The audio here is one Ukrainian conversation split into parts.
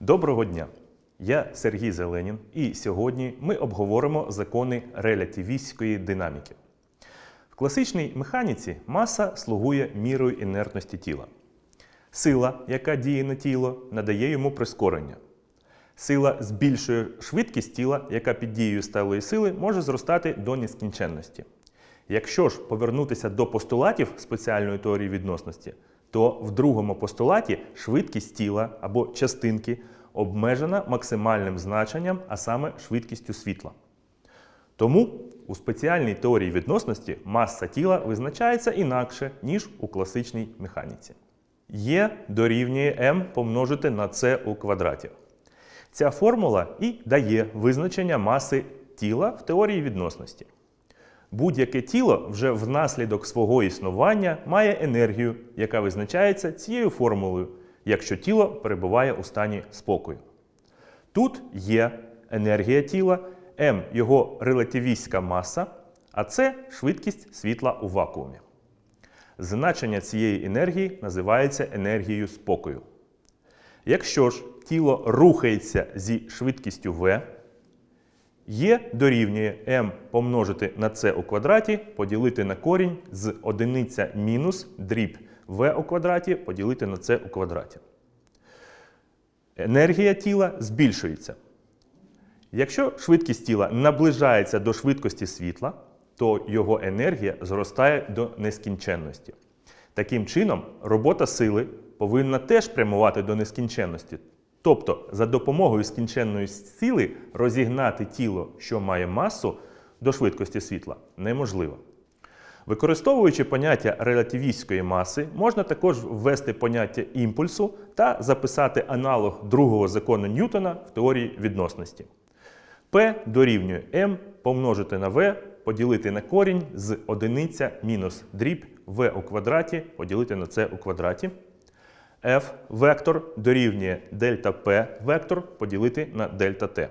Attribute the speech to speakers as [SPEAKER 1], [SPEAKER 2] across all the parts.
[SPEAKER 1] Доброго дня! Я Сергій Зеленін, і сьогодні ми обговоримо закони релятивістської динаміки. В класичній механіці маса слугує мірою інертності тіла. Сила, яка діє на тіло, надає йому прискорення. Сила збільшує швидкість тіла, яка під дією сталої сили може зростати до нескінченності. Якщо ж повернутися до постулатів спеціальної теорії відносності, то в другому постулаті швидкість тіла або частинки обмежена максимальним значенням, а саме швидкістю світла. Тому у спеціальній теорії відносності маса тіла визначається інакше, ніж у класичній механіці. Є дорівнює m помножити на c у квадраті. Ця формула і дає визначення маси тіла в теорії відносності. Будь-яке тіло вже внаслідок свого існування має енергію, яка визначається цією формулою, якщо тіло перебуває у стані спокою. Тут є енергія тіла, М його релативістська маса, а це швидкість світла у вакуумі. Значення цієї енергії називається енергією спокою. Якщо ж тіло рухається зі швидкістю v, Є дорівнює m помножити на c у квадраті поділити на корінь з одиниця мінус дріб v у квадраті поділити на c у квадраті. Енергія тіла збільшується. Якщо швидкість тіла наближається до швидкості світла, то його енергія зростає до нескінченності. Таким чином, робота сили повинна теж прямувати до нескінченності. Тобто, за допомогою скінченної сили розігнати тіло, що має масу, до швидкості світла неможливо. Використовуючи поняття релятивістської маси, можна також ввести поняття імпульсу та записати аналог другого закону Ньютона в теорії відносності. P дорівнює m помножити на v поділити на корінь з одиниця мінус дріб v у квадраті поділити на c у квадраті. F вектор дорівнює дельта P вектор поділити на дельта T.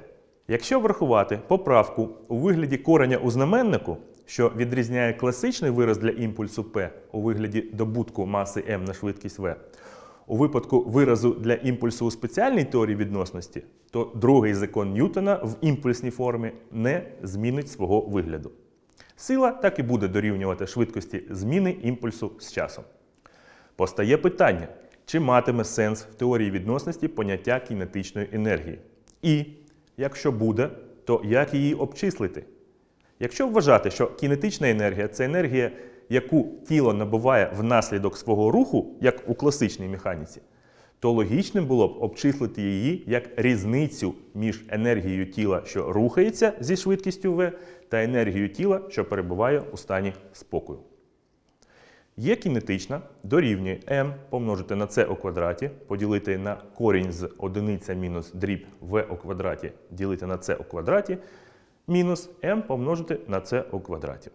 [SPEAKER 1] Якщо врахувати поправку у вигляді кореня у знаменнику, що відрізняє класичний вираз для імпульсу P у вигляді добутку маси m на швидкість v, у випадку виразу для імпульсу у спеціальній теорії відносності, то другий закон Ньютона в імпульсній формі не змінить свого вигляду. Сила так і буде дорівнювати швидкості зміни імпульсу з часом. Постає питання, чи матиме сенс в теорії відносності поняття кінетичної енергії. І якщо буде, то як її обчислити? Якщо вважати, що кінетична енергія це енергія, яку тіло набуває внаслідок свого руху, як у класичній механіці, то логічним було б обчислити її як різницю між енергією тіла, що рухається зі швидкістю v, та енергією тіла, що перебуває у стані спокою. Є кінетична дорівнює m помножити на c у квадраті, поділити на корінь з одиниця мінус дріб v у квадраті, ділити на c у квадраті, мінус m помножити на c у квадраті.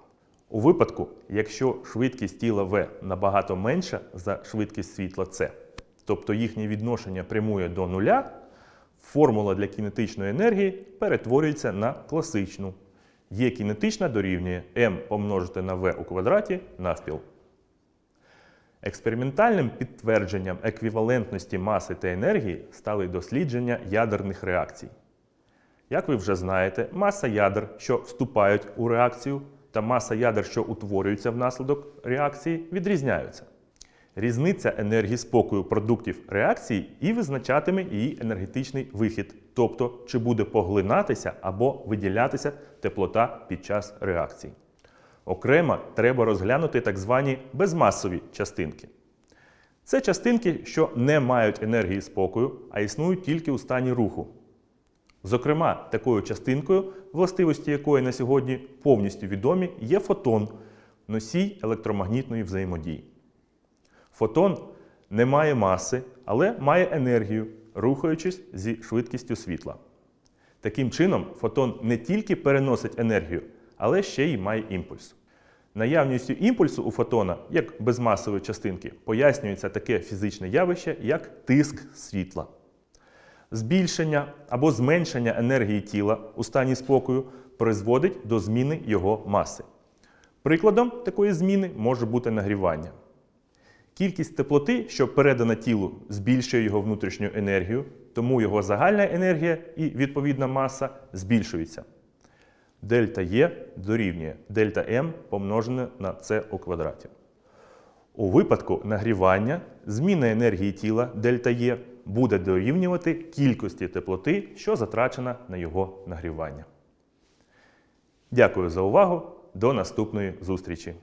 [SPEAKER 1] У випадку, якщо швидкість тіла v набагато менша за швидкість світла c, тобто їхнє відношення прямує до нуля, формула для кінетичної енергії перетворюється на класичну. Є кінетична дорівнює m помножити на v у квадраті навпіл. Експериментальним підтвердженням еквівалентності маси та енергії стали дослідження ядерних реакцій. Як ви вже знаєте, маса ядер, що вступають у реакцію, та маса ядер, що утворюються внаслідок реакції, відрізняються. Різниця енергії спокою продуктів реакції і визначатиме її енергетичний вихід, тобто чи буде поглинатися або виділятися теплота під час реакції. Окремо треба розглянути так звані безмасові частинки. Це частинки, що не мають енергії спокою, а існують тільки у стані руху. Зокрема, такою частинкою, властивості якої на сьогодні повністю відомі, є фотон, носій електромагнітної взаємодії. Фотон не має маси, але має енергію, рухаючись зі швидкістю світла. Таким чином, фотон не тільки переносить енергію, але ще й має імпульс. Наявністю імпульсу у фотона, як безмасової частинки, пояснюється таке фізичне явище, як тиск світла. Збільшення або зменшення енергії тіла у стані спокою призводить до зміни його маси. Прикладом такої зміни може бути нагрівання. Кількість теплоти, що передана тілу, збільшує його внутрішню енергію, тому його загальна енергія і відповідна маса збільшується. Дельта Е дорівнює дельта М помножене на С у квадраті. У випадку нагрівання зміна енергії тіла дельта Е буде дорівнювати кількості теплоти, що затрачена на його нагрівання. Дякую за увагу. До наступної зустрічі!